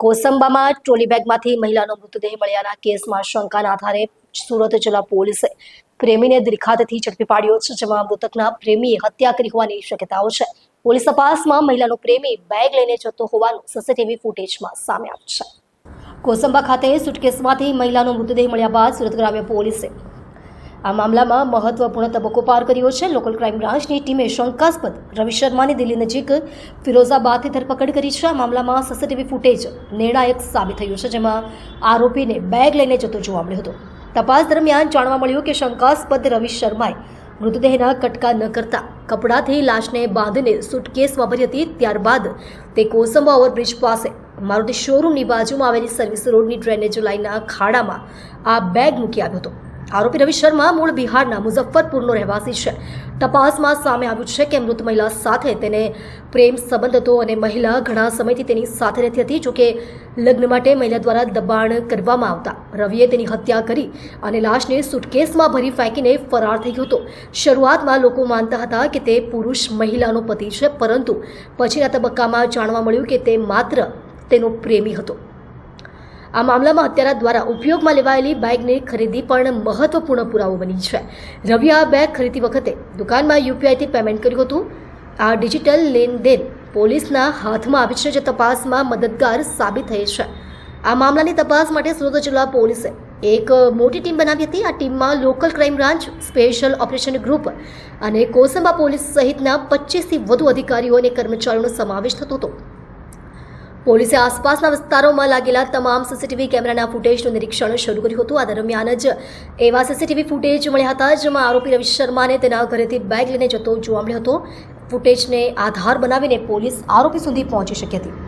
કોસંબામાં trolley બેગમાંથી મહિલાનો મૃતદેહ મળ્યાના કેસમાં શંકાના આધારે સુરત જિલ્લા પોલીસે પ્રેમીને દિલખાતથી ઝડપી પાડ્યો છે, જેમાં મૃતકના પ્રેમીએ હત્યા કરી હોવાની શક્યતાઓ છે. પોલીસ તપાસમાં મહિલાનો પ્રેમી બેગ લઈને જતો હોવાનું સીસીટીવી ફૂટેજમાં સામે આવ્યું છે. કોસંબા ખાતે સુટકેસમાંથી મહિલાનો મૃતદેહ મળ્યા બાદ સુરત ગ્રામ્ય પોલીસે આ મામલામાં મહત્વપૂર્ણ તબક્કો પાર કર્યો છે. લોકલ ક્રાઇમ બ્રાન્ચની ટીમે શંકાસ્પદ રવિ શર્માની દિલ્હી નજીક ફિરોઝાબાદથી ધરપકડ કરી છે. આ મામલામાં સીસીટીવી ફૂટેજ નિર્ણાયક સાબિત થયું છે, જેમાં આરોપીને બેગ લઈને જતો જોવા મળ્યો હતો. તપાસ દરમિયાન જાણવા મળ્યું કે શંકાસ્પદ રવિ શર્માએ મૃતદેહના કટકા ન કરતા કપડાથી લાશને બાંધીને સુટકેસમાં ભરી હતી. ત્યારબાદ તે કોસંબા ઓવરબ્રિજ પાસે મારુતિ શોરૂમની બાજુમાં આવેલી સર્વિસ રોડની ડ્રેનેજ લાઇનના ખાડામાં આ બેગ મૂકી આવ્યો હતો. આરોપી રવિ શર્મા મૂળ બિહારના મુઝફ્ફરપુરનો રહેવાસી છે. તપાસમાં સામે આવ્યું છે કે મૃત મહિલા સાથે તેને પ્રેમ સંબંધ હતો અને મહિલા ઘણા સમયથી તેની સાથે રહેતી હતી, જોકે લગ્ન માટે મહિલા દ્વારા દબાણ કરવામાં આવતા. રવિએ તેની હત્યા કરી અને લાશને સુટકેસમાં ભરી ફેંકીને ફરાર થઈ ગયો હતો. શરૂઆતમાં લોકો માનતા હતા કે તે પુરુષ મહિલાનો પતિ છે, પરંતુ પછીના તબક્કામાં જાણવા મળ્યું કે તે માત્ર તેનો પ્રેમી હતો. આ મામલામાં હત્યારા દ્વારા ઉપયોગમાં લેવાયેલી બાઇકની ખરીદી પણ મહત્વપૂર્ણ પુરાવો બની છે. રવિએ આ બેગ ખરીદી વખતે દુકાનમાં યુપીઆઈથી પેમેન્ટ કર્યું હતું. આ ડિજિટલ લેનદેન પોલીસના હાથમાં આવી છે, જે તપાસમાં મદદગાર સાબિત થઈ છે. આ મામલાની તપાસ માટે સુરત જિલ્લા પોલીસે એક મોટી ટીમ બનાવી હતી. આ ટીમમાં local crime branch, special operation group અને કોસંબા પોલીસ સહિતના પચીસથી વધુ અધિકારીઓ અને કર્મચારીઓનો સમાવેશ થતો હતો. પોલીસે આસપાસના વિસ્તારોમાં લાગેલા તમામ સીસીટીવી કેમેરાના ફૂટેજનું નિરીક્ષણ શરૂ કર્યું હતું. આ દરમિયાન જ એવા સીસીટીવી ફૂટેજ મળ્યા હતા, જેમાં આરોપી રવિ શર્માને તેના ઘરેથી બેગ લઈને જતો જોવા મળ્યો હતો. ફૂટેજને આધાર બનાવીને પોલીસ આરોપી સુધી પહોંચી શકી હતી.